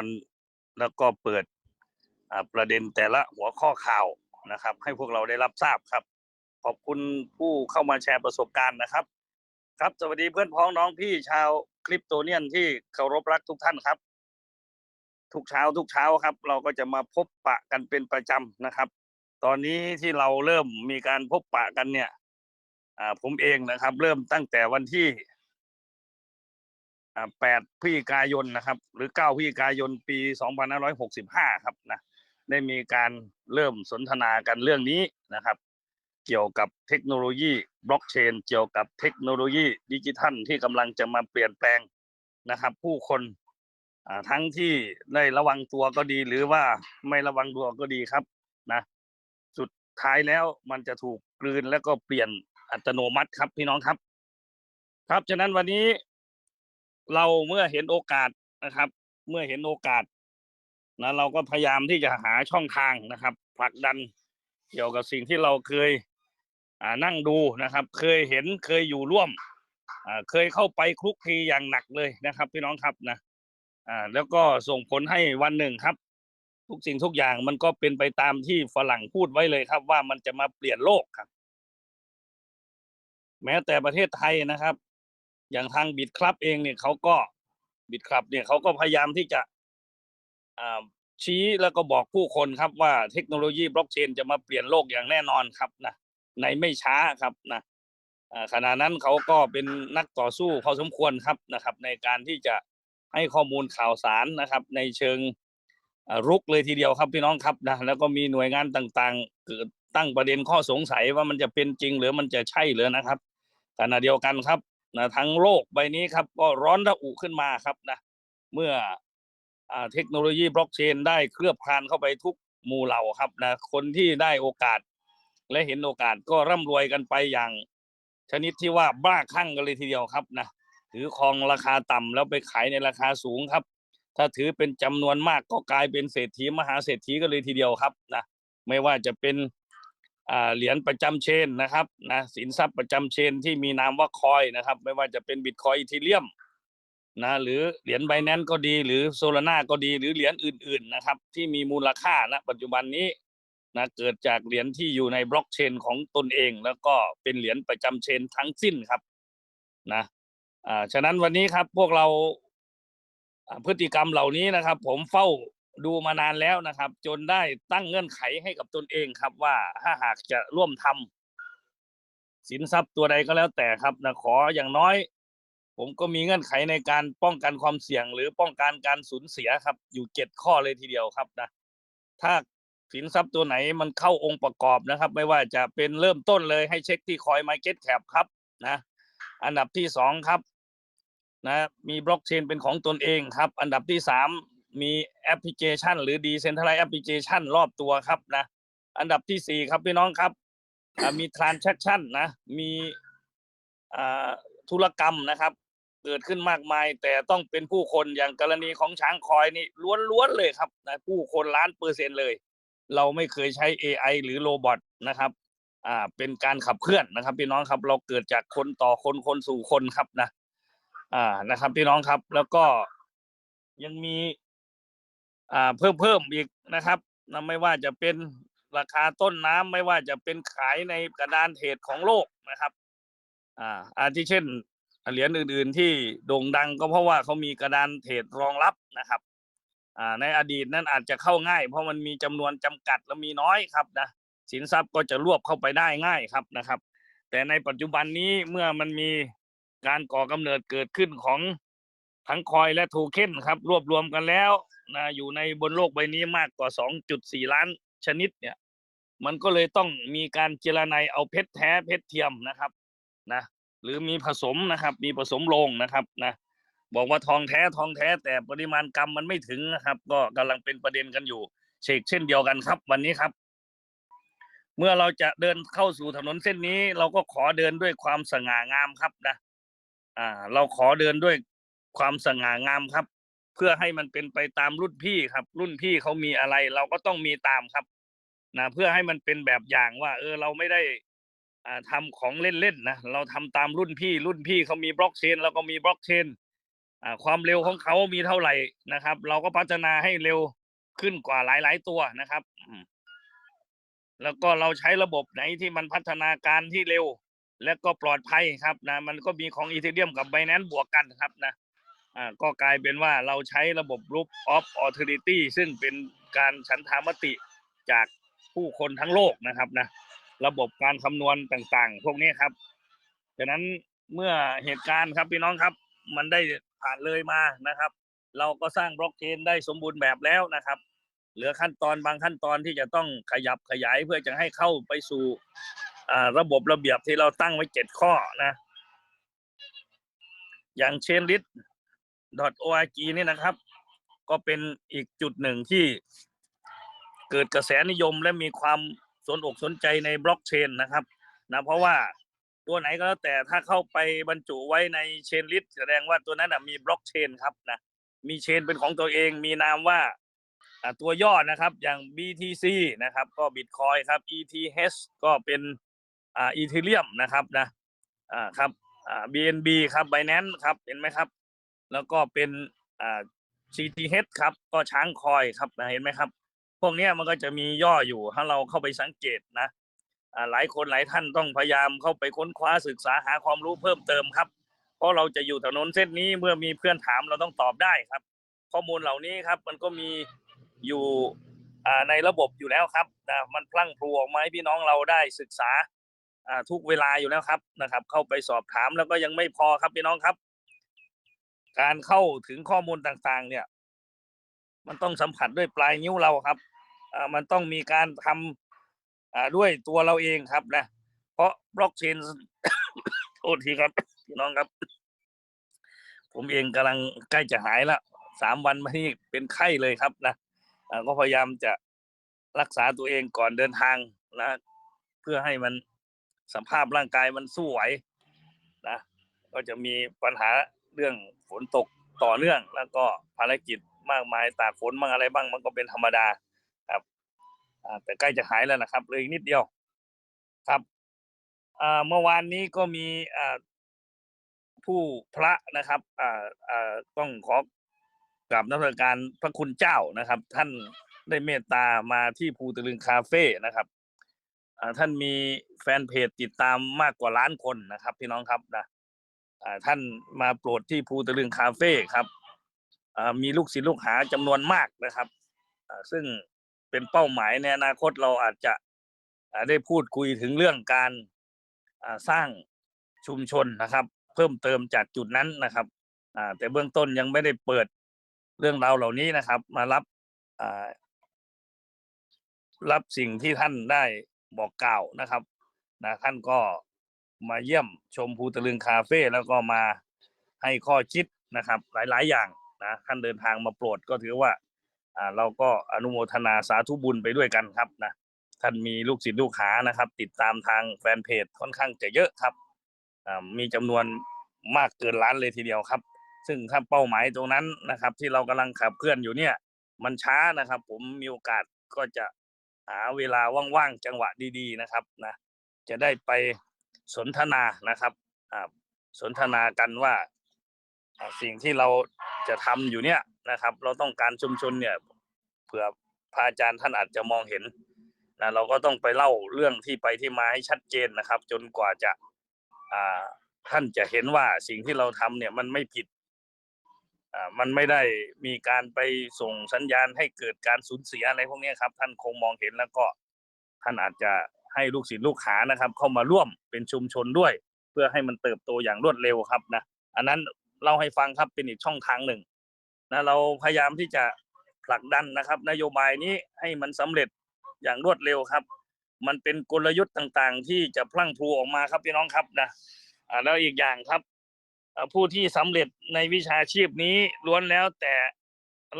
รแล้วก็เปิดประเด็นแต่ละหัวข้อข่าวนะครับ ให้พวกเราได้รับทราบครับ ขอบคุณผู้เข้ามาแชร์ประสบการณ์นะครับ ครับสวัสดีเพื่อนพ้องน้องพี่ชาวคลิปโตเนียนที่เคารพรักทุกท่านครับ ทุกเช้าทุกเช้าครับ เราก็จะมาพบปะกันเป็นประจำนะครับ ตอนนี้ที่เราเริ่มมีการพบปะกันเนี่ยผมเองนะครับ เริ่มตั้งแต่วันที่ 8พฤศจิกายนนะครับ หรือ9พฤศจิกายนปี2565ครับนะได้มีการเริ่มสนทนากันเรื่องนี้นะครับ เกี่ยวกับเทคโนโลยีบล็อกเชน เกี่ยวกับเทคโนโลยีดิจิทัลที่กำลังจะมาเปลี่ยนแปลงนะครับ ผู้คนทั้งที่ได้ระวังตัวก็ดีหรือว่าไม่ระวังตัวก็ดีครับนะสุดท้ายแล้วมันจะถูกกลืนแล้วก็เปลี่ยนอัตโนมัติครับพี่น้องครับ ครับฉะนั้นวันนี้ เราเมื่อเห็นโอกาสนะครับ เมื่อเห็นโอกาสนะเราก็พยายามที่จะหาช่องทางนะครับผลักดันเกี่ยวกับสิ่งที่เราเคยอ่านั่งดูนะครับ เคยเห็นเคยอยู่ร่วมอ่าเคยเข้าไปคลุกคลีอย่างหนักเลยนะครับ พี่น้องครับนะอ่าแล้วก็ส่งผลให้วันหนึ่งครับ ทุกสิ่งทุกอย่างมันก็เป็นไปตามที่ฝรั่งพูดไว้เลยครับ ว่ามันจะมาเปลี่ยนโลกครับ แม้แต่ประเทศไทยนะครับ อย่างทางบิดครับเองเนี่ยเขาก็บิดครับเนี่ยเขาก็พยายามที่จะชี้แล้วก็บอกผู้คนครับว่าเทคโนโลยีบล็อกเชนจะมาเปลี่ยนโลกอย่างแน่นอนครับนะในไม่ช้าครับนะขณะนั้นเขาก็เป็นนักต่อสู้พอสมควรครับนะครับ ในการที่จะให้ข้อมูลข่าวสารนะครับ ในเชิงรุกเลยทีเดียวครับพี่น้องครับนะแล้วก็มีหน่วยงานต่างๆ เกิดตั้งประเด็นข้อสงสัยว่ามันจะเป็นจริงหรือมันจะใช่หรือนะครับขณะเดียวกันครับ นะทั้งโลกใบนี้ครับ ก็ร้อนระอุขึ้นมาครับนะเมื่ออเทคโนโลยีบล็อกเชนได้เคลือบคลานเข้าไปทุกหมู่เหล่าครับนะคนที่ได้โอกาส และเห็นโอกาสก็ร่ำรวยกันไปอย่าง ชนิดที่ว่าบ้าคลั่งกันเลยทีเดียวครับนะถือครองราคาต่ำแล้วไปขายในราคาสูงครับ ถ้าถือเป็นจำนวนมากก็กลายเป็นเศรษฐีมหาเศรษฐีกันเลยทีเดียวครับนะไม่ว่าจะเป็น เหรียญประจำเชนนะครับนะสินทรัพย์ประจำเชนที่มีนามว่าคอยนะครับ ไม่ว่าจะเป็นบิตคอยอีทีเรียมนะหรือเหรียญไบแนนก็ดี หรือโซลาร่าก็ดี หรือเหรียญอื่น ๆนะครับ ที่มีมูลค่าณปัจจุบันนี้นะเกิดจากเหรียญที่อยู่ในบล็อกเชนของตนเอง แล้วก็เป็นเหรียญประจำเชนทั้งสิ้นครับนะอ่าฉะนั้นวันนี้ครับพวกเราพฤติกรรมเหล่านี้นะครับ ผมเฝ้า ดูมานานแล้วนะครับ จนได้ตั้งเงื่อนไขให้กับตนเองครับ ว่าถ้าหากจะร่วมทำสินทรัพย์ตัวใดก็แล้วแต่ครับนะขออย่างน้อย ผมก็มีเงื่อนไขในการป้องกันความเสี่ยง หรือป้องกันการสูญเสียครับ อยู่เจ็ดข้อเลยทีเดียวครับนะถ้าสินทรัพย์ตัวไหนมันเข้าองค์ประกอบนะครับ ไม่ว่าจะเป็นเริ่มต้นเลยให้เช็คที่คอยมาเก็ตแคปครับนะอันดับที่สองครับ นะ มีบล็อกเชนเป็นของตนเองครับ อันดับที่สาม มีแอปพลิเคชัน หรือ Decentralized Application รอบตัวครับนะ อันดับที่สี่ครับพี่น้องครับมี transaction นะมีธุรกรรมนะครับ เกิดขึ้นมากมาย แต่ต้องเป็นผู้คนอย่างกรณีของช้างคอยนี่ล้วนๆเลยครับนะผู้คนล้านเปอร์เซ็นต์เลย เราไม่เคยใช้ AI หรือโรบอทนะครับอ่าเป็นการขับเคลื่อนนะครับ พี่น้องครับ เราเกิดจากคนต่อคนคนสู่คนครับนะอ่านะครับ พี่น้องครับแล้วก็ยังมี เพิ่มเพิ่มอีกนะครับนะไม่ว่าจะเป็นราคาต้นน้ำไม่ว่าจะเป็นขายในกระดานเทรดของโลกนะครับ อ่าอาทิเช่นเหรียญอื่น ๆ ที่โด่งดังก็เพราะว่าเขามีกระดานเทรดรองรับนะครับ อ่าในอดีตนั้นอาจจะเข้าง่าย เพราะมันมีจำนวนจำกัดและมีน้อยครับนะสินทรัพย์ก็จะรวบเข้าไปได้ง่ายครับนะครับ แต่ในปัจจุบันนี้เมื่อมันมีการก่อกำเนิดเกิดขึ้นของ ทั้งคอยและโทเค็นครับ รวบรวมกันแล้วนะอยู่ในบนโลกใบนี้มากกว่า 2.4 ล้านชนิดเนี่ย มันก็เลยต้องมีการเจรไนายเอาเพชรแท้เพชรเทียมนะครับนะหรือมีผสมนะครับ มีผสมลงนะครับนะบอกว่าทองแท้ทองแท้ แต่ปริมาณกรรมมันไม่ถึงนะครับ ก็กำลังเป็นประเด็นกันอยู่เชกเช่นเดียวกันครับ วันนี้ครับ เมื่อเราจะเดินเข้าสู่ถนนเส้นนี้ เราก็ขอเดินด้วยความสง่างามครับนะอ่า เราขอเดินด้วย ความสง่างามครับ เพื่อให้มันเป็นไปตามรุ่นพี่ครับ รุ่นพี่เขามีอะไร เราก็ต้องมีตามครับนะเพื่อให้มันเป็นแบบอย่างว่า เออเราไม่ได้อ่าทำของเล่นๆนะเราทำตามรุ่นพี่ รุ่นพี่เขามีบล็อกเชนเราก็มีบล็อกเชนอ่าความเร็วของเขามีเท่าไหร่นะครับ เราก็พัฒนาให้เร็วขึ้นกว่าหลายๆตัวนะครับแล้วก็เราใช้ระบบไหนที่มันพัฒนาการที่เร็ว และก็ปลอดภัยครับนะมันก็มีของอีเทเรียมกับไบแนนบวกกันครับนะ อ่าก็กลายเป็นว่าเราใช้ระบบ Group of Authority ซึ่งเป็นการฉันทามติจากผู้คนทั้งโลกนะครับนะระบบการคำนวณต่างๆ พวกนี้ครับฉะนั้นเมื่อเหตุการณ์ครับพี่น้องครับ มันได้ผ่านเลยมานะครับ เราก็สร้างบล็อกเชนได้สมบูรณ์แบบแล้วนะครับ เหลือขั้นตอนบางขั้นตอนที่จะต้องขยับขยายเพื่อจะให้เข้าไปสู่อ่าระบบระเบียบที่เราตั้งไว้เจ็ดข้อนะ อย่างเชนลิส .org นี่นะครับ ก็เป็นอีกจุดหนึ่งที่เกิดกระแสนิยมและมีความสนอกสนใจในบล็อกเชนนะครับนะเพราะว่าตัวไหนก็แล้วแต่ถ้าเข้าไปบรรจุไว้ในเชนลิสแสดงว่าตัวนั้นมีบล็อกเชนครับนะมีเชนเป็นของตัวเองมีนามว่าตัวย่อนะครับอย่าง BTC นะครับก็ Bitcoin ครับ ETH ก็เป็นอ่า Ethereum นะครับนะอ่าครับอ่า BNB ครับ Binance ครับเห็นไหมครับ แล้วก็เป็นอ่า CTH ครับ ก็ช้างคอยครับนะเห็นไหมครับ พวกเนี้ยมันก็จะมีย่ออยู่ถ้าเราเข้าไปสังเกตนะอ่าหลายคนหลายท่านต้องพยายามเข้าไปค้นคว้าศึกษาหาความรู้เพิ่มเติมครับ เพราะเราจะอยู่ถนนเส้นนี้เมื่อมีเพื่อนถามเราต้องตอบได้ครับ ข้อมูลเหล่านี้ครับ มันก็มีอยู่อ่าในระบบอยู่แล้วครับนะมันพลั่งพลูออกมาให้พี่น้องเราได้ศึกษาอ่าทุกเวลาอยู่แล้วครับนะครับ เข้าไปสอบถามแล้วก็ยังไม่พอครับพี่น้องครับ การเข้าถึงข้อมูลต่างๆ เนี่ย มันต้องสัมผัสด้วยปลายนิ้วเราครับอ่ามันต้องมีการทำอ่าด้วยตัวเราเองครับนะ เพราะบล็อกเชนโทษทีครับพี่น้องครับ ผมเองกำลังใกล้จะหายละสามวันมานี่เป็นไข้เลยครับนะอ่าก็พยายามจะรักษาตัวเองก่อนเดินทางนะเพื่อให้มันสภาพร่างกายมันสู้ไหวนะก็จะมีปัญหาเรื่อง ฝนตกต่อเนื่อง แล้วก็ภารกิจมากมายตากฝนบ้างอะไรบ้างมันก็เป็นธรรมดาครับแต่ใกล้จะหายแล้วนะครับเลยอีกนิดเดียวครับเมื่อวานนี้ก็มีผู้พระนะครับต้องขอกราบนักการพระคุณเจ้านะครับ ท่านได้เมตตามาที่ภูตะลึงคาเฟ่นะครับท่านมีแฟนเพจติดตามมากกว่าล้านคนนะครับ พี่น้องครับนะ ท่านมาโปรดที่ภูตะลึงคาเฟ่ครับมีลูกศิษย์ลูกหาจำนวนมากนะครับซึ่งเป็นเป้าหมายในอนาคตเราอาจจะได้พูดคุยถึงเรื่องการสร้างชุมชนนะครับ เพิ่มเติมจากจุดนั้นนะครับแต่เบื้องต้นยังไม่ได้เปิดเรื่องราวเหล่านี้นะครับ มารับรับสิ่งที่ท่านได้บอกกล่าวนะครับนะท่านก็ มาเยี่ยมชมภูตะลึงคาเฟ่แล้วก็มาให้ข้อคิดนะครับ หลาย ๆ อย่างนะท่านเดินทางมาโปรดก็ถือว่าอ่าเราก็อนุโมทนาสาธุบุญไปด้วยกันครับนะท่านมีลูกศิษย์ลูกหานะครับ ติดตามทางแฟนเพจค่อนข้างจะเยอะครับอ่ามีจำนวนมากเกินล้านเลยทีเดียวครับ ซึ่งถ้าเป้าหมายตรงนั้นนะครับ ที่เรากำลังขับเคลื่อนอยู่เนี่ย มันช้านะครับ ผมมีโอกาสก็จะหาเวลาว่างๆจังหวะดี ๆ นะครับนะจะได้ไป สนทนานะครับสนทนากันว่าสิ่งที่เราจะทำอยู่เนี่ยนะครับ เราต้องการชุมชนเนี่ยเผื่อพระอาจารย์ท่านอาจจะมองเห็นนะเราก็ต้องไปเล่าเรื่องที่ไปที่มาให้ชัดเจนนะครับ จนกว่าจะาท่านจะเห็นว่าสิ่งที่เราทำเนี่ยมันไม่ผิดมันไม่ได้มีการไปส่งสัญญาณให้เกิดการสูญเสียอะไรพวกนี้ครับ ท่านคงมองเห็นแล้วก็ท่านอาจจะ ให้ลูกศิษย์ลูกหานะครับ เข้ามาร่วมเป็นชุมชนด้วย เพื่อให้มันเติบโตอย่างรวดเร็วครับนะอันนั้นเล่าให้ฟังครับเป็นอีกช่องทางหนึ่งนะเราพยายามที่จะผลักดันนะครับ นโยบายนี้ให้มันสำเร็จอย่างรวดเร็วครับ มันเป็นกลยุทธ์ต่างๆ ที่จะพลั่งพลูออกมาครับพี่น้องครับนะแล้วอีกอย่างครับผู้ที่สำเร็จในวิชาชีพนี้ล้วนแล้วแต่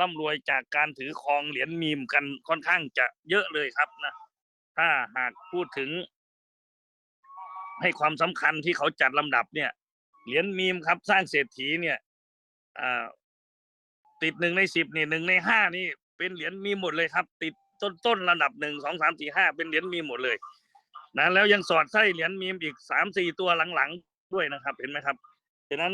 ร่ำรวยจากการถือครองเหรียญมีมกันค่อนข้างจะเยอะเลยครับนะ ถ้าหากพูดถึง ให้ความสำคัญที่เขาจัดลำดับเนี่ย เหรียญมีมครับสร้างเศรษฐีเนี่ยติดหนึ่งในสิบนี่หนึ่งในห้านี่ เป็นเหรียญมีหมดเลยครับ ติดต้นต้นระดับหนึ่งสองสามสี่ห้าเป็นเหรียญมีหมดเลยนะแล้วยังสอดไส้เหรียญมีมอีกสามสี่ตัวหลังๆด้วยนะครับ เห็นไหมครับฉะนั้น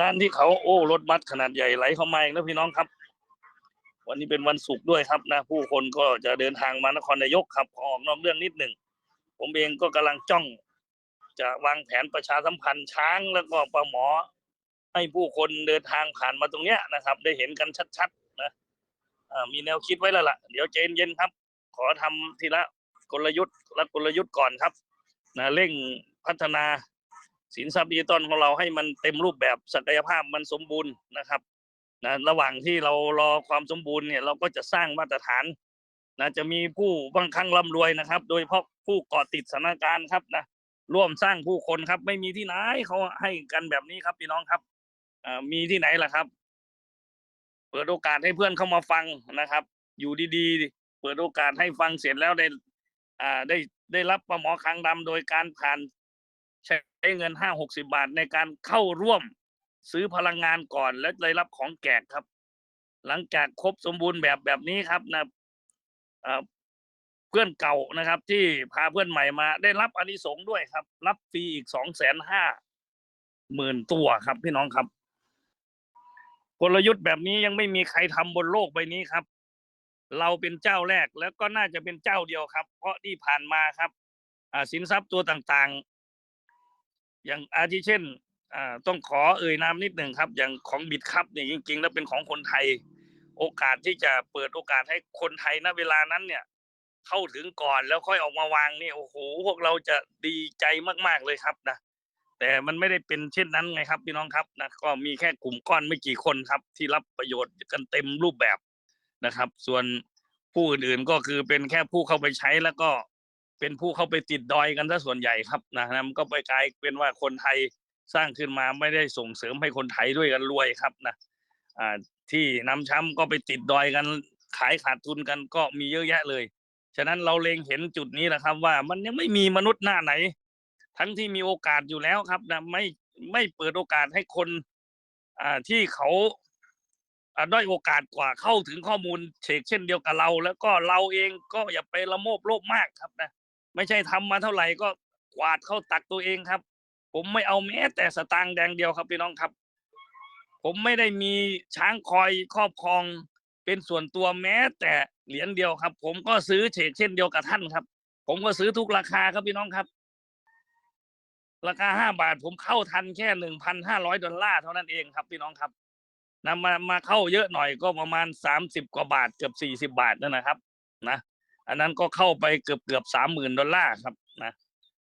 การที่เขาโอ้รถบัสขนาดใหญ่ไหลเข้ามาเอีกนะพี่น้องครับ วันนี้เป็นวันศุกร์ด้วยครับนะผู้คนก็จะเดินทางมานครนายกครับขอออกนอกเรื่องนิดหนึ่งผมเองก็กำลังจ้อง จะวางแผนประชาสัมพันธ์ช้างแล้วก็ปลาหมอ ให้ผู้คนเดินทางผ่านมาตรงเนี้ยนะครับ ได้เห็นกันชัดๆนะมีแนวคิดไว้แล้วล่ะเดี๋ยวใจเย็นๆครับ ขอทำทีละกลยุทธ์ละกลยุทธ์ก่อนครับนะเร่งพัฒนาสินทรัพย์ดิจิตอลของเราให้มันเต็มรูปแบบศักยภาพมันสมบูรณ์นะครับ นะระหว่างที่เรารอความสมบูรณ์เนี่ยเราก็จะสร้างมาตรฐานนะจะมีผู้บางครั้งร่ำรวยนะครับ โดยเฉพาะผู้เกาะติดสถานการณ์ครับนะร่วมสร้างผู้คนครับ ไม่มีที่ไหนเขาให้กันแบบนี้ครับพี่น้องครับอมีที่ไหนล่ะครับ เปิดโอกาสให้เพื่อนเข้ามาฟังนะครับ อยู่ดีๆ เปิดโอกาสให้ฟังเสร็จแล้วได้อ่าได้ได้รับปลาหมอคางดำโดยการผ่านใช้เงินห้าหกสิบาทในการเข้าร่วม ซื้อพลังงานก่อนและได้รับของแจกครับ หลังจากครบสมบูรณ์แบบแบบนี้ครับนะเพื่อนเก่านะครับ ที่พาเพื่อนใหม่มา ได้รับอานิสงส์ด้วยครับ รับฟรีอีกสองแสนห้าหมื่นตัวครับ พี่น้องครับ กลยุทธ์แบบนี้ยังไม่มีใครทำบนโลกใบนี้ครับ เราเป็นเจ้าแรกแล้วก็น่าจะเป็นเจ้าเดียวครับ เพราะที่ผ่านมาครับอสินทรัพย์ตัวต่างๆ อย่างอาทิเช่น ต้องขอเอ่ยนามนิดหนึ่งครับ อย่างของบิดครับเนี่ยจริง ๆ แล้วเป็นของคนไทย โอกาสที่จะเปิดโอกาสให้คนไทยณเวลานั้นเนี่ย เข้าถึงก่อนแล้วค่อยออกมาวางนี่โอ้โหพวกเราจะดีใจมากๆเลยครับนะแต่มันไม่ได้เป็นเช่นนั้นไงครับพี่น้องครับนะก็มีแค่กลุ่มก้อนไม่กี่คนครับ ที่รับประโยชน์กันเต็มรูปแบบนะครับ ส่วนผู้อื่นๆก็คือเป็นแค่ผู้เข้าไปใช้แล้วก็เป็นผู้เข้าไปติดดอยกันซะส่วนใหญ่ครับนะนะมันก็ไปกลายเป็นว่าคนไทย สร้างขึ้นมาไม่ได้ส่งเสริมให้คนไทยด้วยกันรวยครับนะอ่าที่น้ำช้ำก็ไปติดดอยกันขายขาดทุนกันก็มีเยอะแยะเลย ฉะนั้นเราเล็งเห็นจุดนี้แหละครับ ว่ามันยังไม่มีมนุษย์หน้าไหน ทั้งที่มีโอกาสอยู่แล้วครับนะไม่ไม่เปิดโอกาสให้คนอ่าที่เขาด้อยโอกาสกว่าเข้าถึงข้อมูลเชกเช่นเดียวกับเรา แล้วก็เราเองก็อย่าไปละโมบโลภมากครับนะไม่ใช่ทำมาเท่าไหร่ก็กวาดเข้าตักตัวเองครับ ผมไม่เอาแม้แต่สตางค์แดงเดียวครับพี่น้องครับ ผมไม่ได้มีช้างคอยครอบครองเป็นส่วนตัวแม้แต่เหรียญเดียวครับ ผมก็ซื้อเฉกเช่นเดียวกับท่านครับ ผมก็ซื้อทุกราคาครับพี่น้องครับ ราคาห้าบาทผมเข้าทันแค่หนึ่งพันห้าร้อยดอลลาร์เท่านั้นเองครับ พี่น้องครับนำมามาเข้าเยอะหน่อยก็ประมาณสามสิบกว่าบาทเกือบสี่สิบาทนั่นนะครับ นะ อันนั้นก็เข้าไปเกือบเกือบสามหมื่นดอลลาร์ครับ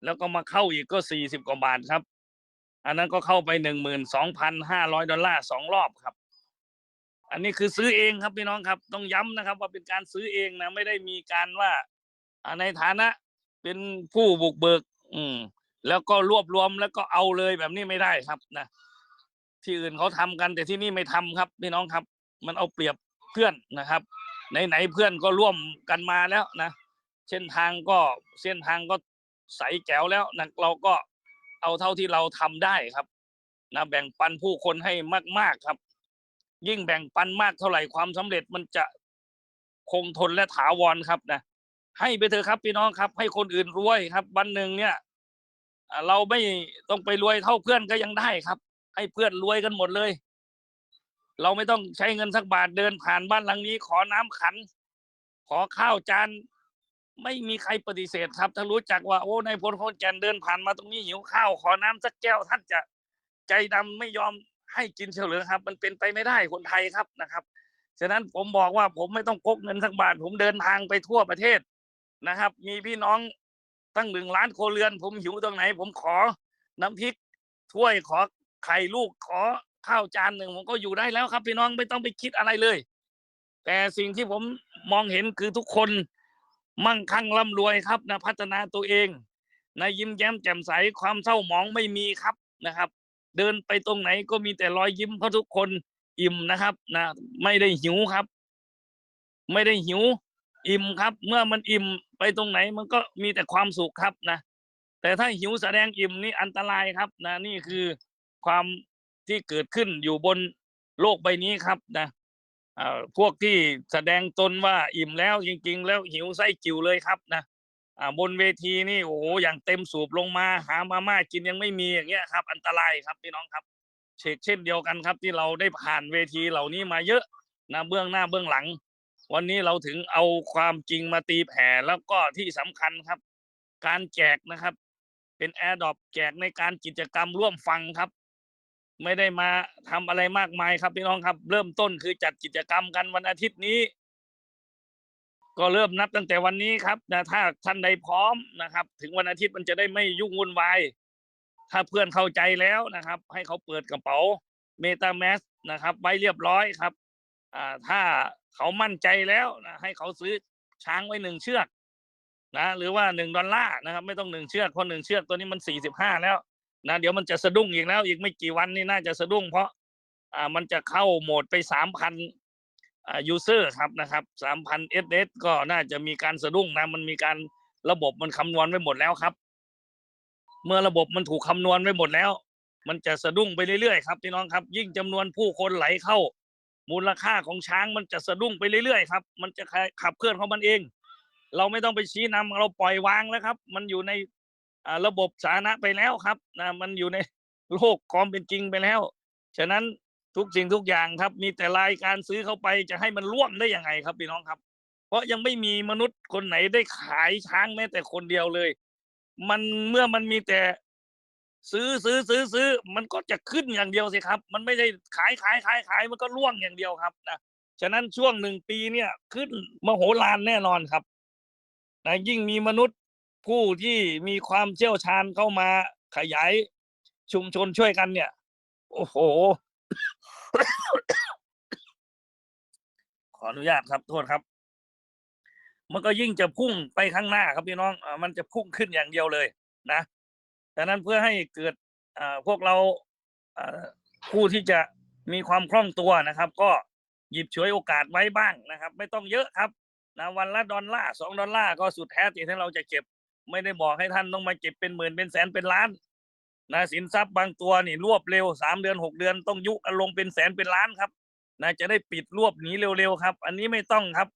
แล้วก็มาเข้าอีกก็สี่สิบกว่าบาทครับ อันนั้นก็เข้าไปหนึ่งหมื่นสองพันห้าร้อยดอลลาร์สองรอบครับ อันนี้คือซื้อเองครับพี่น้องครับ ต้องย้ำนะครับ ว่าเป็นการซื้อเองนะ ไม่ได้มีการว่าในฐานะเป็นผู้บุกเบิก อืม แล้วก็รวบรวมแล้วก็เอาเลยแบบนี้ไม่ได้ครับนะที่อื่นเขาทำกันแต่ที่นี่ไม่ทำครับพี่น้องครับ มันเอาเปรียบเพื่อนนะครับไหนๆเพื่อนก็ร่วมกันมาแล้วนะเส้นทางก็เส้นทางก็ ใสแจ๋วแล้วนะเราก็เอาเท่าที่เราทำได้ครับนะแบ่งปันผู้คนให้มาก ๆครับ ยิ่งแบ่งปันมากเท่าไหร่ความสำเร็จมันจะคงทนและถาวรครับนะให้ไปเถอะครับพี่น้องครับ ให้คนอื่นรวยครับ วันหนึ่งเนี่ยเราไม่ต้องไปรวยเท่าเพื่อนก็ยังได้ครับ ให้เพื่อนรวยกันหมดเลย เราไม่ต้องใช้เงินสักบาทเดินผ่านบ้านหลังนี้ ขอน้ำขัน ขอข้าวจาน ไม่มีใครปฏิเสธครับ ถ้ารู้จักว่าโอ้ในายพลคนแก่นเดินผ่านมาตรงนี้หิวข้าวขอน้ำสักแก้วท่านจะใจดำไม่ยอมให้กินเฉลยครับ มันเป็นไปไม่ได้คนไทยครับนะครับ ฉะนั้นผมบอกว่าผมไม่ต้องพกเงินสักบาท ผมเดินทางไปทั่วประเทศนะครับ มีพี่น้องตั้งหนึ่งล้านโคเรือน ผมหิวตรงไหน ผมขอน้ำพริกถ้วยขอไข่ลูกขอข้าวจานหนึ่งผมก็อยู่ได้แล้วครับ พี่น้องไม่ต้องไปคิดอะไรเลย แต่สิ่งที่ผมมองเห็นคือทุกคน มั่งคั่งร่ำรวยครับนะพัฒนาตัวเองนะยิ้มแย้มแจ่มใสความเศร้าหมองไม่มีครับนะครับ เดินไปตรงไหนก็มีแต่รอยยิ้มเพราะทุกคนอิ่มนะครับนะไม่ได้หิวครับ ไม่ได้หิว อิ่มครับ เมื่อมันอิ่มไปตรงไหนมันก็มีแต่ความสุขครับนะแต่ถ้าหิวแสดงอิ่มนี่อันตรายครับนะนี่คือความที่เกิดขึ้นอยู่บนโลกใบนี้ครับนะ พวกที่แสดงตนว่าอิ่มแล้วจริง ๆ แล้วหิวไส้กิ่วเลยครับนะอ่าบนเวทีนี่โอ้โหอย่างเต็มสูบลงมาหามาม่ากินยังไม่มีอย่างเงี้ยครับ อันตรายครับพี่น้องครับเช่นเช่นเดียวกันครับ ที่เราได้ผ่านเวทีเหล่านี้มาเยอะนะเบื้องหน้าเบื้องหลัง วันนี้เราถึงเอาความจริงมาตีแผ่แล้วก็ที่สำคัญครับ การแจกนะครับ เป็นแอร์ดอปแจกในการกิจกรรมร่วมฟังครับ ไม่ได้มาทำอะไรมากมายครับ พี่น้องครับ เริ่มต้นคือจัดกิจกรรมกันวันอาทิตย์นี้ ก็เริ่มนับตั้งแต่วันนี้ครับนะถ้าท่านใดพร้อมนะครับ ถึงวันอาทิตย์มันจะได้ไม่ยุ่งวุ่นวายถ้าเพื่อนเข้าใจแล้วนะครับ ให้เขาเปิดกระเป๋าเมตาแมสนะครับ ไว้เรียบร้อยครับ อ่าถ้าเขามั่นใจแล้วนะให้เขาซื้อช้างไว้หนึ่งเชือกนะหรือว่าหนึ่งดอลลาร์นะครับ ไม่ต้องหนึ่งเชือกเพราะหนึ่งเชือกตัวนี้มันสี่สิบห้าแล้ว นะเดี๋ยวมันจะสะดุ้งอีกแล้ว อีกไม่กี่วันนี่น่าจะสะดุ้งเพราะอ่ามันจะเข้าโหมดไปสามพันอ่ายูเซอร์ครับนะครับสามพันเอสเอสก็น่าจะมีการสะดุ้งนะมันมีการระบบมันคำนวณไว้หมดแล้วครับ เมื่อระบบมันถูกคำนวณไว้หมดแล้ว มันจะสะดุ้งไปเรื่อยๆครับพี่น้องครับ ยิ่งจำนวนผู้คนไหลเข้า มูลค่าของช้างมันจะสะดุ้งไปเรื่อยๆครับ มันจะขับเคลื่อนของมันเอง เราไม่ต้องไปชี้นำเราปล่อยวางแล้วครับ มันอยู่ใน ระบบสาธารณะไปแล้วครับนะมันอยู่ในโลกความเป็นจริงไปแล้ว ฉะนั้นทุกสิ่งทุกอย่างครับ มีแต่รายการซื้อเข้าไปจะให้มันร่วมได้ยังไงครับพี่น้องครับ เพราะยังไม่มีมนุษย์คนไหนได้ขายช้างแม้แต่คนเดียวเลย มันเมื่อมันมีแต่ซื้อซื้อซื้อซื้อ มันก็จะขึ้นอย่างเดียวสิครับ มันไม่ได้ขายขายขายขายมันก็ร่วงอย่างเดียวครับนะฉะนั้นช่วงหนึ่งปีเนี่ยขึ้นมโหฬารแน่นอนครับนะยิ่งมีมนุษย์ ผู้ที่มีความเชี่ยวชาญเข้ามาขยายชุมชนช่วยกันเนี่ย โอ้โห ขออนุญาตครับโทษครับ มันก็ยิ่งจะพุ่งไปข้างหน้าครับพี่น้องอมันจะพุ่งขึ้นอย่างเดียวเลย นะดังนั้นเพื่อให้เกิดพวกเราผู้ที่จะมีความคล่องตัวนะครับ ก็หยิบฉวยโอกาสไว้บ้างนะครับ ไม่ต้องเยอะครับนะวันละดอลลาร์สองดอลลาร์ก็สุดแท้ที่เราจะเก็บ ไม่ได้บอกให้ท่านต้องมาเก็บเป็นหมื่นเป็นแสนเป็นล้านนะสินทรัพย์บางตัวนี่รวบเร็วสามเดือนหกเดือนต้องยุกันลงเป็นแสนเป็นล้านครับนะจะได้ปิดรวบหนีเร็วๆครับ อันนี้ไม่ต้องครับ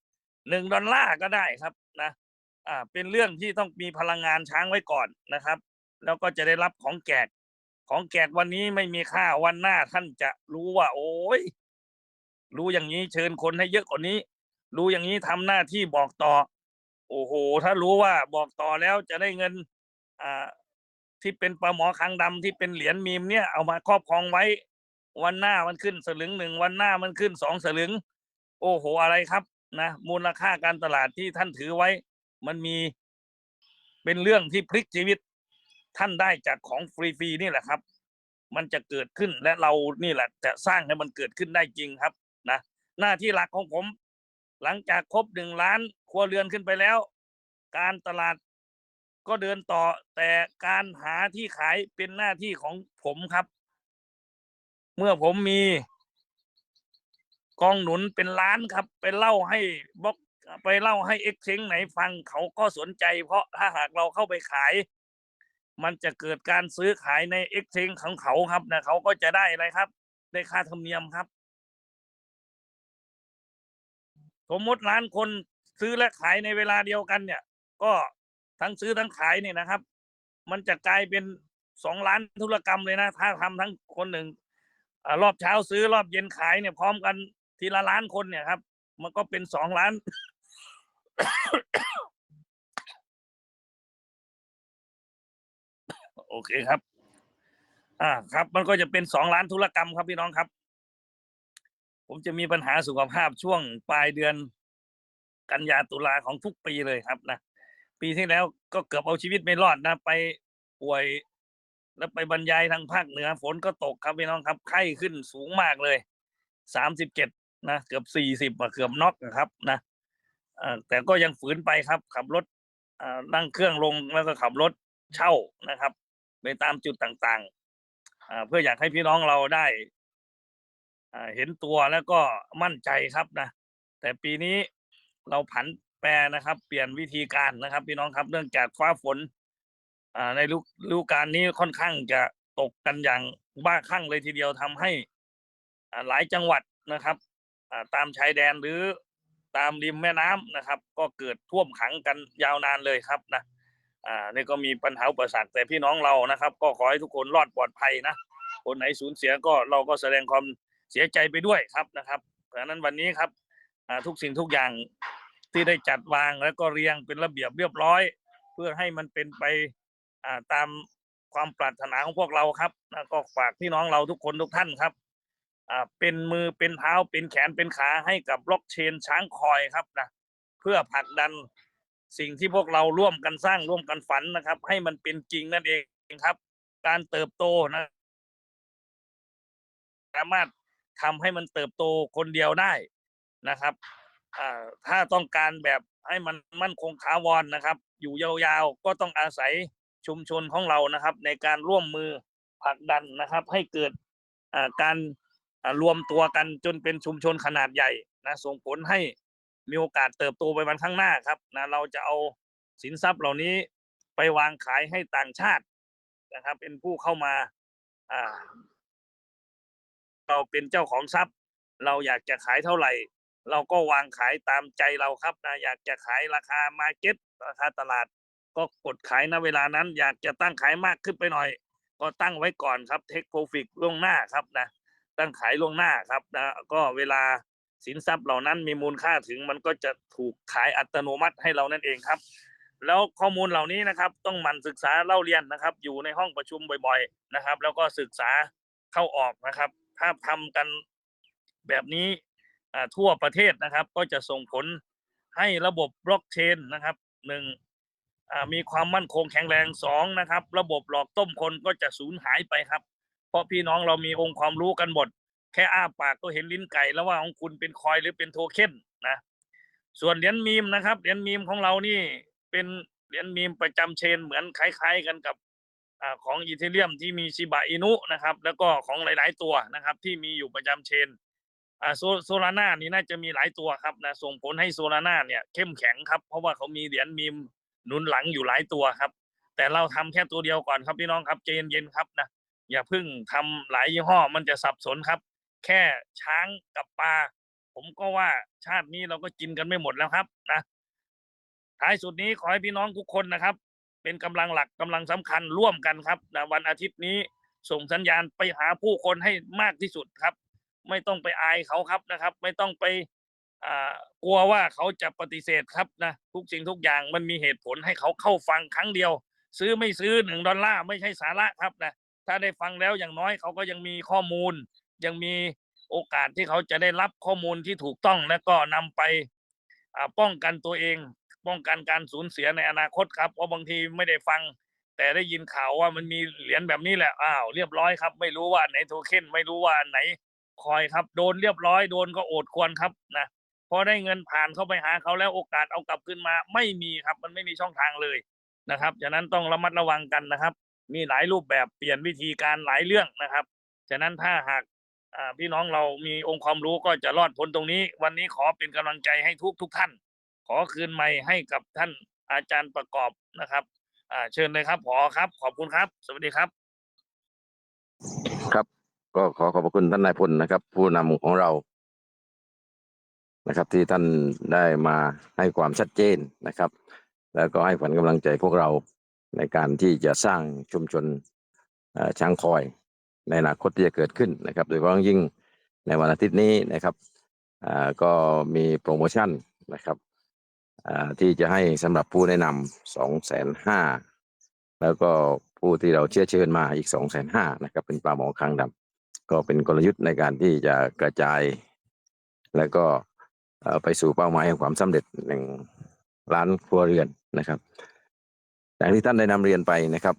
หนึ่งดอลลาร์ก็ได้ครับนะอ่าเป็นเรื่องที่ต้องมีพลังงานช้างไว้ก่อนนะครับ แล้วก็จะได้รับของแจกของแจกวันนี้ไม่มีค่าวันหน้าท่านจะรู้ว่า โอ้ยรู้อย่างนี้เชิญคนให้เยอะกว่านี้ รู้อย่างนี้ทำหน้าที่บอกต่อ โอ้โห ถ้ารู้ว่าบอกต่อแล้วจะได้เงิน อ่า ที่เป็นปลาหมอคางดำที่เป็นเหรียญมีมเนี่ยเอามาครอบครองไว้ วันหน้ามันขึ้นสลึงหนึ่งวันหน้ามันขึ้นสองสลึง โอ้โหอะไรครับนะมูลค่าการตลาดที่ท่านถือไว้ มันมีเป็นเรื่องที่พลิกชีวิต ท่านได้จากของฟรีๆนี่แหละครับ มันจะเกิดขึ้นและเรานี่แหละ จะสร้างให้มันเกิดขึ้นได้จริงครับนะหน้าที่หลักของผม หลังจากครบหนึ่งล้านครัวเรือนขึ้นไปแล้ว การตลาดก็เดินต่อแต่การหาที่ขายเป็นหน้าที่ของผมครับ เมื่อผมมี กองหนุนเป็นล้านครับ ไปเล่าให้บล็อกไปเล่าให้เอ็กเซงไหนฟังเขาก็สนใจ เพราะถ้าหากเราเข้าไปขาย มันจะเกิดการซื้อขายในเอ็กเซงของเขาครับนะเขาก็จะได้อะไรครับ ได้ค่าธรรมเนียมครับ สมมติล้านคนซื้อและขายในเวลาเดียวกันเนี่ย ก็ทั้งซื้อทั้งขายเนี่ยนะครับ มันจะกลายเป็นสองล้านธุรกรรมเลยนะ ถ้าทำทั้งคนหนึ่งอรอบเช้าซื้อรอบเย็นขายเนี่ยพร้อมกันทีละล้านคนเนี่ยครับ มันก็เป็นสองล้าน โอเคครับ อ่าครับ มันก็จะเป็นสองล้านธุรกรรมครับพี่น้องครับ ผมจะมีปัญหาสุขภาพช่วงปลายเดือน กันยาตุลาของทุกปีเลยครับนะปีที่แล้วก็เกือบเอาชีวิตไม่รอดนะ ไปป่วย แล้วไปบรรยายทางภาคเหนือ ฝนก็ตกครับพี่น้องครับไข้ขึ้นสูงมากเลยสามสิบเจ็ดนะเกือบสี่สิบเกือบน็อกนะครับนะแต่ก็ยังฝืนไปครับ ขับรถนั่งเครื่องลงแล้วก็ขับรถเช่านะครับ ไปตามจุดต่างๆเพื่ออยากให้พี่น้องเราได้ เห็นตัวแล้วก็มั่นใจครับนะแต่ปีนี้เราผันแปรนะครับ เปลี่ยนวิธีการนะครับ พี่น้องครับเนื่องจากฟ้าฝนในฤดูกาลนี้ค่อนข้างจะตกกันอย่างบ้าคลั่งเลยทีเดียวทำให้หลายจังหวัดนะครับตามชายแดนหรือตามริมแม่น้ำนะครับ ก็เกิดท่วมขังกันยาวนานเลยครับนะอ่านี่ก็มีปัญหาอุปสรรคแต่พี่น้องเรานะครับ ก็ขอให้ทุกคนรอดปลอดภัยนะคนไหนสูญเสียก็เราก็แสดงความ เสียใจไปด้วยครับนะครับดังนั้นวันนี้ครับทุกสิ่งทุกอย่างที่ได้จัดวางแล้วก็เรียงเป็นระเบียบเรียบร้อย เพื่อให้มันเป็นไปตามความปรารถนาของพวกเราครับก็ฝากพี่น้องเราทุกคนทุกท่านครับเป็นมือเป็นเท้าเป็นแขนเป็นขาให้กับบล็อกเชนช้างคอยครับนะเพื่อผลักดันสิ่งที่พวกเราร่วมกันสร้างร่วมกันฝันนะครับ ให้มันเป็นจริงนั่นเองครับ การเติบโตนะ สามารถ ทำให้มันเติบโตคนเดียวได้นะครับถ้าต้องการแบบให้มันมั่นคงถาวรนะครับ อยู่ยาวๆก็ต้องอาศัยชุมชนของเรานะครับ ในการร่วมมือผลักดันนะครับ ให้เกิดการรวมตัวกันจนเป็นชุมชนขนาดใหญ่นะส่งผลให้มีโอกาสเติบโตไปวันข้างหน้าครับนะเราจะเอาสินทรัพย์เหล่านี้ไปวางขายให้ต่างชาตินะครับ เป็นผู้เข้ามา เราเป็นเจ้าของทรัพย์ เราอยากจะขายเท่าไหร่ เราก็วางขายตามใจเราครับนะอยากจะขายราคามาเก็ตราคาตลาด ก็กดขายณเวลานั้น อยากจะตั้งขายมากขึ้นไปหน่อย ก็ตั้งไว้ก่อนครับเทคโปรฟิกล่วงหน้าครับนะตั้งขายล่วงหน้าครับนะก็เวลาสินทรัพย์เหล่านั้นมีมูลค่าถึงมันก็จะถูกขายอัตโนมัติให้เรานั่นเองครับ แล้วข้อมูลเหล่านี้นะครับต้องหมั่นศึกษาเล่าเรียนนะครับ อยู่ในห้องประชุมบ่อยๆนะครับ แล้วก็ศึกษาเข้าออกนะครับ ถ้าทำกันแบบนี้ทั่วประเทศนะครับ ก็จะส่งผลให้ระบบบล็อกเชนนะครับหนึ่งมีความมั่นคงแข็งแรงสองนะครับ ระบบหลอกต้มคนก็จะสูญหายไปครับ เพราะพี่น้องเรามีองค์ความรู้กันหมด แค่อ้าปากก็เห็นลิ้นไก่แล้วว่าของคุณเป็นคอยหรือเป็นโทเค็นนะส่วนเหรียญมีมนะครับเหรียญมีมของเรานี่เป็นเหรียญมีมประจำเชนเหมือนคล้าย ๆ กันกับ ของอีเทเรียมที่มีชิบะอินุนะครับ แล้วก็ของหลาย ๆ ตัวนะครับ ที่มีอยู่ประจำเชนโซโซลาร่านี่น่าจะมีหลายตัวครับนะส่งผลให้โซลาร่าเนี่ยเข้มแข็งครับ เพราะว่าเขามีเหรียญมีมหนุนหลังอยู่หลายตัวครับ แต่เราทำแค่ตัวเดียวก่อนครับพี่น้องครับใจเย็นๆครับนะอย่าเพิ่งทำหลายยี่ห้อมันจะสับสนครับ แค่ช้างกับปลาผมก็ว่าชาตินี้เราก็กินกันไม่หมดแล้วครับนะท้ายสุดนี้ขอให้พี่น้องทุกคนนะครับ เป็นกำลังหลักกำลังสำคัญร่วมกันครับนะวันอาทิตย์นี้ส่งสัญญาณไปหาผู้คนให้มากที่สุดครับ ไม่ต้องไปอายเขาครับนะครับ ไม่ต้องไปกลัวว่าเขาจะปฏิเสธครับนะทุกสิ่งทุกอย่างมันมีเหตุผลให้เขาเข้าฟังครั้งเดียว ซื้อไม่ซื้อหนึ่งดอลลาร์ไม่ใช่สาระครับนะถ้าได้ฟังแล้วอย่างน้อยเขาก็ยังมีข้อมูล ยังมีโอกาสที่เขาจะได้รับข้อมูลที่ถูกต้องและก็นำไปป้องกันตัวเอง ป้องกันการสูญเสียในอนาคตครับเพราะบางทีไม่ได้ฟัง แต่ได้ยินข่าวว่ามันมีเหรียญแบบนี้แหละอ้าวเรียบร้อยครับ ไม่รู้ว่าอันไหนโทเค็นไม่รู้ว่าอันไหนคอยครับ โดนเรียบร้อยโดนก็โอดควรครับนะพอได้เงินผ่านเข้าไปหาเขาแล้วโอกาสเอากลับขึ้นมา ไม่มีครับ มันไม่มีช่องทางเลยนะครับฉะนั้นต้องระมัดระวังกันนะครับ มีหลายรูปแบบเปลี่ยนวิธีการหลายเรื่องนะครับฉะนั้นถ้าหากพี่น้องเรามีองค์ความรู้ก็จะรอดพ้นตรงนี้ วันนี้ขอเป็นกำลังใจให้ทุกทุกท่าน ขอคืนไมค์ให้กับท่านอาจารย์ประกอบนะครับอ่าเชิญเลยครับผอครับ ขอบคุณครับ สวัสดีครับ ครับ ก็ขอขอบคุณท่านนายพลนะครับ ผู้นำของเรา นะครับ ที่ท่านได้มาให้ความชัดเจนนะครับ แล้วก็ให้ขวัญกำลังใจพวกเราในการที่จะสร้างชุมชนช้างคอย ในอนาคตที่จะเกิดขึ้นนะครับ โดยเฉพาะยิ่งในวันอาทิตย์นี้นะครับก็มีโปรโมชั่นนะครับ ที่จะให้สำหรับผู้แนะนำสองแสนห้าแล้วก็ผู้ที่เราเชื้อเชิญมาอีกสองแสนห้านะครับ เป็นปลาหมอคางดำก็เป็นกลยุทธ์ในการที่จะกระจาย แล้วก็ไปสู่เป้าหมายแห่งความสำเร็จหนึ่งล้านครัวเรือนนะครับอย่างที่ท่านได้นำเรียนไปนะครับ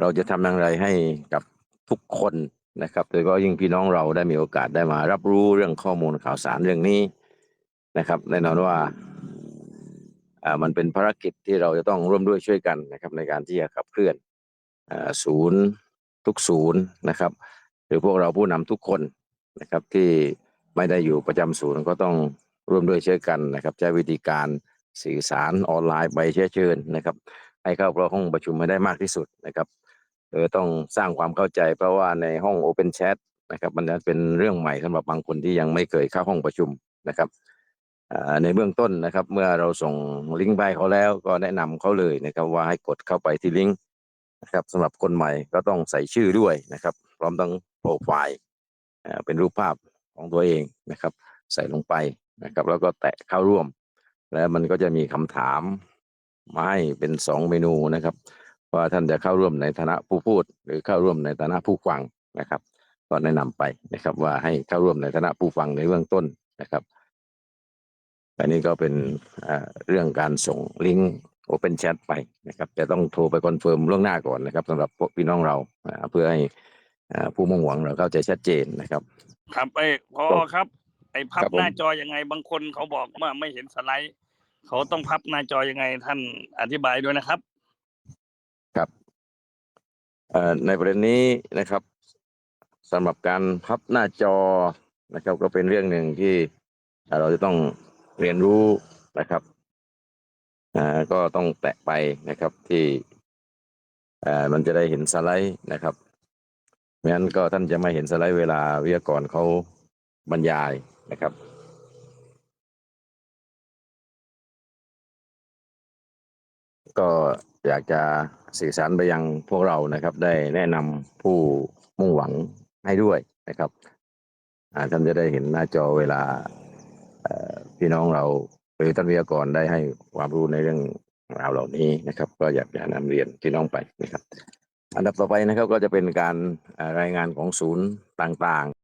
เราจะทำอย่างไรให้กับทุกคนนะครับโดยเฉพาะยิ่งพี่น้องเราได้มีโอกาสได้มา รับรู้เรื่องข้อมูลข่าวสารเรื่องนี้นะครับแน่นอนว่า มันเป็นภารกิจที่เราจะต้องร่วมด้วยช่วยกันนะครับในการที่จะขับเคลื่อนอ่าศูนย์ทุกศูนย์นะครับ หรือพวกเราผู้นำทุกคนนะครับที่ไม่ได้อยู่ประจำศูนย์ก็ต้องร่วมด้วยช่วยกันนะครับใช้วิธีการสื่อสารออนไลน์ไปเชื้อเชิญนะครับ ให้เข้าร่วมห้องประชุมให้ได้มากที่สุดนะครับเออต้องสร้างความเข้าใจเพราะว่าในห้อง Open Chat นะครับมันจะเป็นเรื่องใหม่สำหรับบางคนที่ยังไม่เคยเข้าห้องประชุมนะครับ ในเบื้องต้นนะครับ เมื่อเราส่งลิงก์ไปเขาแล้วก็แนะนำเขาเลยนะครับว่าให้กดเข้าไปที่ลิงก์นะครับสำหรับคนใหม่ก็ต้องใส่ชื่อด้วยนะครับพร้อมทั้งโปรไฟล์เอ่อเป็นรูปภาพของตัวเองนะครับ ใส่ลงไปนะครับ แล้วก็แตะเข้าร่วม แล้วมันก็จะมีคำถามมาให้เป็นสองเมนูนะครับ ว่าท่านจะเข้าร่วมในฐานะผู้พูด หรือเข้าร่วมในฐานะผู้ฟังนะครับ ก็แนะนำไปนะครับว่าให้เข้าร่วมในฐานะผู้ฟังในเบื้องต้นนะครับ อันนี้ก็เป็นอ่าเรื่องการส่งลิงก์ Open Chat ไปนะครับจะต้องโทรไปคอนเฟิร์มล่วงหน้าก่อนนะครับสำหรับพวกพี่น้องเราอ่าเพื่อให้อ่าผู้มุ่งหวังเราเข้าใจชัดเจนนะครับ ครับไอ้พอครับไอ้พับครับผมหน้าจอยังไงบางคนเขาบอกว่าไม่เห็นสไลด์ เขาต้องพับหน้าจอยังไงท่านอธิบายด้วยนะครับ ครับเอ่อในประเด็นนี้นะครับสำหรับการพับหน้าจอนะครับ ก็เป็นเรื่องหนึ่งที่เราจะต้อง เรียนรู้นะครับอ่าก็ต้องแตะไปนะครับที่อ่อมันจะได้เห็นสไลด์นะครับไม่งั้นก็ท่านจะไม่เห็นสไลด์เวลาวิทยากรเขาบรรยายนะครับก็อยากจะสื่อสารไปยังพวกเรานะครับ ได้แนะนำผู้มุ่งหวังให้ด้วยนะครับอ่าท่านจะได้เห็นหน้าจอเวลา พี่น้องเราหรือท่านวิทยากรได้ให้ความรู้ในเรื่องราวเหล่านี้นะครับ ก็อยากจะนำเรียนพี่น้องไปนะครับ อันดับต่อไปนะครับก็จะเป็นการรายงานของศูนย์ต่างๆ